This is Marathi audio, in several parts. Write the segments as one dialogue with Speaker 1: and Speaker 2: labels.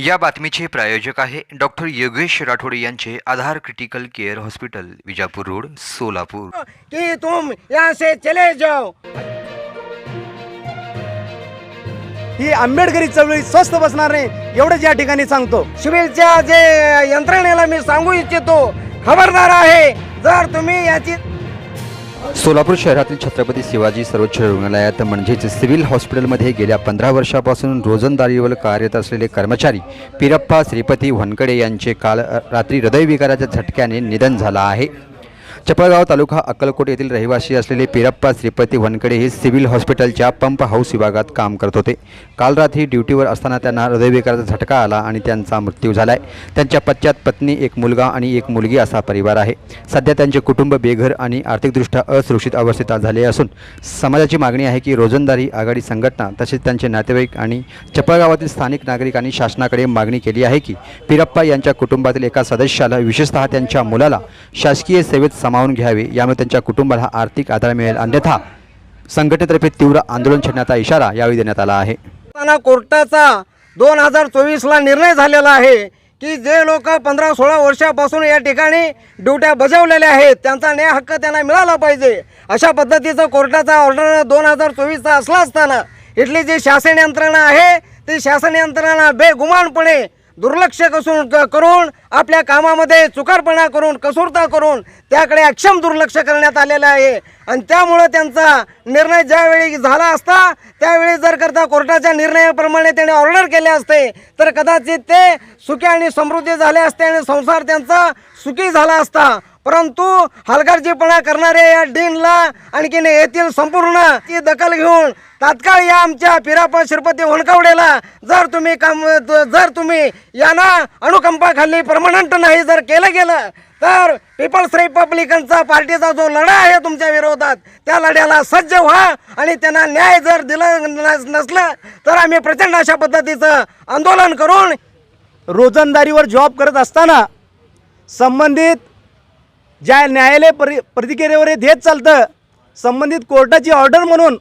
Speaker 1: या बातमीचे प्रायोजक आहे डॉक्टर योगेश राठोड यांचे Aadhar critical care hospital Vijapur road Solapur.
Speaker 2: कि तुम यहाँ से चले जाओ।
Speaker 3: ही आंबेडकरी चळवळी स्वस्त बसणार नाही एवढंच या ठिकाणी सांगतो.
Speaker 2: सिव्हिलच्या जे यंत्रणेला मी सांगू इच्छितो खबरदार आहे. जर तुम्ही याची
Speaker 1: सोलापूर शहरातील छत्रपती शिवाजी सर्वोच्च रुग्णालयात म्हणजेच सिव्हिल हॉस्पिटलमध्ये गेल्या पंधरा वर्षापासून रोजंदारीवर कार्यरत असलेले कर्मचारी पिरप्पा श्रीपती वनकडे यांचे काल रात्री हृदयविकाराच्या झटक्याने निधन झालं आहे. चपळगाव तालुका अक्कलकोट येथील रहिवासी असलेले पिरप्पा श्रीपती वनकडे हे सिव्हिल हॉस्पिटलच्या पंप हाऊस विभागात काम करत होते. काल रात्री ड्युटीवर असताना त्यांना हृदयविकाराचा झटका आला आणि त्यांचा मृत्यू झाला आहे त्यांच्या पश्चात पत्नी एक मुलगा आणि एक मुलगी असा परिवार आहे. सध्या त्यांचे कुटुंब बेघर आणि आर्थिकदृष्ट्या असुरक्षित अवस्थेत झाले असून समाजाची मागणी आहे की रोजंदारी आघाडी संघटना तसेच त्यांचे नातेवाईक आणि चपळगावातील स्थानिक नागरिकांनी शासनाकडे मागणी केली आहे की पिरप्पा यांच्या कुटुंबातील एका सदस्याला विशेषतः त्यांच्या मुलाला शासकीय सेवेत सामावून घ्यावे. यामुळे त्यांच्या कुटुंबाला आर्थिक आधार मिळेल. अन्यथा संघटनेतर्फे तीव्र आंदोलन छेडण्याचा इशारा यावेळी देण्यात आला आहे.
Speaker 2: कोर्टाचा दोन हजार चोवीसला निर्णय झालेला आहे की जे लोक पंधरा सोळा वर्षापासून या ठिकाणी ड्युट्या बजावलेल्या आहेत त्यांचा न्याय हक्क त्यांना मिळाला पाहिजे. अशा पद्धतीचं कोर्टाचा ऑर्डर दोन हजार चोवीसचा असला असताना इथली जी शासन यंत्रणा आहे ती शासन यंत्रणा बेगुमानपणे दुर्लक्ष कसून करून आपल्या कामामध्ये चुकारपणा करून कसूरता करून त्याकडे अक्षम दुर्लक्ष करण्यात आलेलं आहे. आणि त्यामुळं त्यांचा निर्णय ज्यावेळी झाला असता त्यावेळी जर करता कोर्टाच्या निर्णयाप्रमाणे त्याने ऑर्डर केले असते तर कदाचित ते सुखी आणि समृद्धी झाले असते आणि संसार त्यांचा सुखी झाला असता. परंतु हलगर्जीपणा करणाऱ्या या डीनला आणखीन येथील संपूर्ण ती दखल घेऊन तात्काळ या आमच्या पिरापा श्रीपती होणकावडेला जर तुम्ही काम जर तुम्ही यांना अनुकंपाखाली परमनंट नाही जर केलं गेलं तर पीपल्स रिपब्लिकनचा पार्टीचा जो लढा आहे तुमच्या विरोधात त्या लढ्याला सज्ज व्हा आणि त्यांना न्याय जर दिला नस- नसलं तर आम्ही प्रचंड अशा पद्धतीचं आंदोलन करून
Speaker 3: रोजंदारीवर जॉब करत असताना संबंधित ज्या न्यायालय परि प्रतिक्रियेवर हे देत चालतं संबंधित कोर्टाची ऑर्डर म्हणून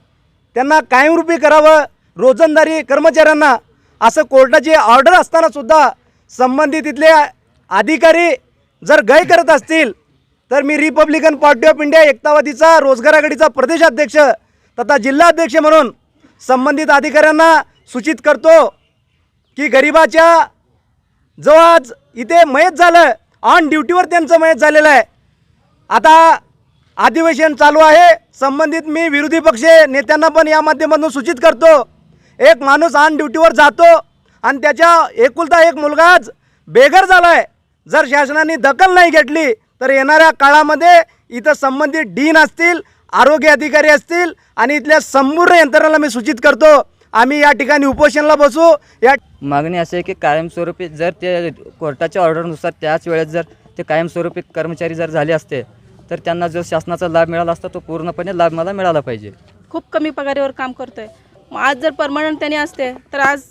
Speaker 3: त्यांना कायमरूपी करावं रोजंदारी कर्मचाऱ्यांना असं कोर्टाची ऑर्डर असतानासुद्धा संबंधित इथले अधिकारी जर गय करत असतील तर मी रिपब्लिकन पार्टी ऑफ इंडिया एकतावादीचा रोजगार आघाडीचा प्रदेशाध्यक्ष तथा जिल्हाध्यक्ष म्हणून संबंधित अधिकाऱ्यांना सूचित करतो की गरिबाच्या जो आज इथे मयत झालं ऑन ड्युटीवर त्यांचं मयत झालेलं आहे. आता अधिवेशन चालू आहे. संबंधित मी विरोधी पक्ष नेत्यांना पण या माध्यमातून सूचित करतो. एक माणूस ऑन ड्युटीवर जातो आणि त्याच्या एकुलता एक मुलगाच बेघर झाला आहे जर शासनाने दखल नाही घेतली तर येणाऱ्या काळामध्ये इथं संबंधित डीन असतील आरोग्य अधिकारी असतील आणि इथल्या संपूर्ण यंत्रणाला मी सूचित करतो. आम्ही या ठिकाणी उपोषणाला बसू. या
Speaker 4: मागणी असे आहे की कायमस्वरूपी जर ते कोर्टाच्या ऑर्डरनुसार त्याच वेळेस जर ते कायमस्वरूपी कर्मचारी जर झाले असते तर त्यांना जो शासनाचा लाभ मिळाला असता तो पूर्णपणे लाभ मला मिळाला पाहिजे.
Speaker 5: खूप कमी पगारीवर काम करतोय. मग आज जर परमनंट त्यांनी असते तर आज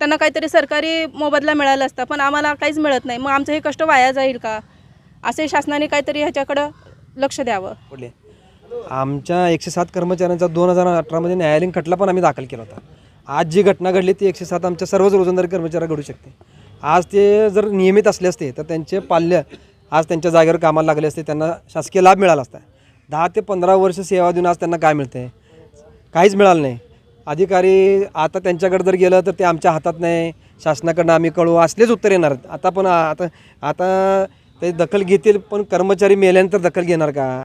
Speaker 5: त्यांना काहीतरी सरकारी मोबदला मिळाला असता पण आम्हाला काहीच मिळत नाही. मग आमचं हे कष्ट वाया जाईल का? असे शासनाने काहीतरी ह्याच्याकडं लक्ष द्यावं.
Speaker 6: पडले आमच्या एकशे सात कर्मचाऱ्यांचा दोन हजार अठरामध्ये न्यायालयीन खटला पण आम्ही दाखल केला होता. आज जी घटना घडली ती एकशे सात आमच्या सर्वच रोजंदारी कर्मचाऱ्या घडू शकते. आज ते जर नियमित असले असते तर त्यांचे पाल्य आज त्यांच्या जागेवर कामाला लागले असते त्यांना शासकीय लाभ मिळाला असता. दहा ते पंधरा वर्ष सेवा देऊन आज त्यांना काय मिळते काहीच मिळालं नाही. अधिकारी आता त्यांच्याकडे जर गेलं तर ते आमच्या हातात नाही शासनाकडनं आम्ही कळू असलेच उत्तर येणार. आता पण आता आता ते दखल घेतील पण कर्मचारी मेल्यानंतर दखल घेणार का?